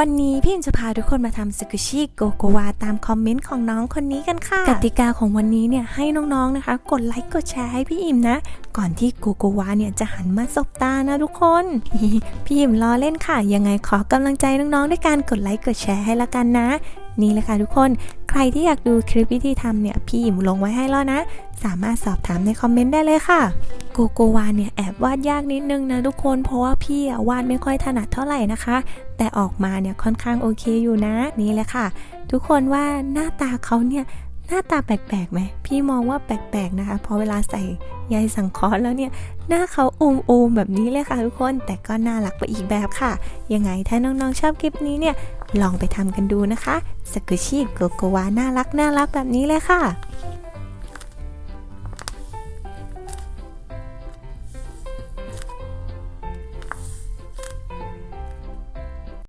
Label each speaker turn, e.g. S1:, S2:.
S1: วันนี้พี่อิมจะพาทุกคนมาทำสกุชิโกโกวาตามคอมเมนต์ของน้องคนนี้กันค่ะ กติกาของวันนี้เนี่ยให้น้องๆนะคะ กดไลค์กดแชร์ให้พี่อิมนะ ก่อนที่โกโกวาเนี่ยจะหันมาสบตานะทุกคน พี่อิมล้อเล่นค่ะ ยังไงขอกำลังใจน้องๆด้วยการกดไลค์กดแชร์ให้ละกันนะ นี่แหละค่ะทุกคน ใครที่อยากดูคลิปวิธีทำเนี่ยพี่อิมลงไว้ให้แล้วนะ สามารถสอบถามในคอมเมนต์ได้เลยค่ะ โกโกวาเนี่ยแอบวาดยากนิดนึงนะทุกคน เพราะว่าพี่อะวาดไม่ค่อยถนัดเท่าไหร่นะคะ แต่ออกมาเนี่ยค่อนข้างโอเคอยู่นะ นี่แหละค่ะ ทุกคนว่าหน้าตาเขาเนี่ย หน้าตาแปลกๆไหมพี่มองว่าแปลกๆนะคะเพอเวลาใส่ใยสังเคราะห์แล้วเนี่ย หน้าเขาอูมๆแบบนี้เลยค่ะทุกคน แต่ก็น่ารักไปอีกแบบค่ะ ยังไงถ้าน้องๆชอบคลิปนี้เนี่ย ลองไปทำกันดูนะคะสกุชิโกโกวาน่ารักน่ารักแบบนี้เลยค่ะ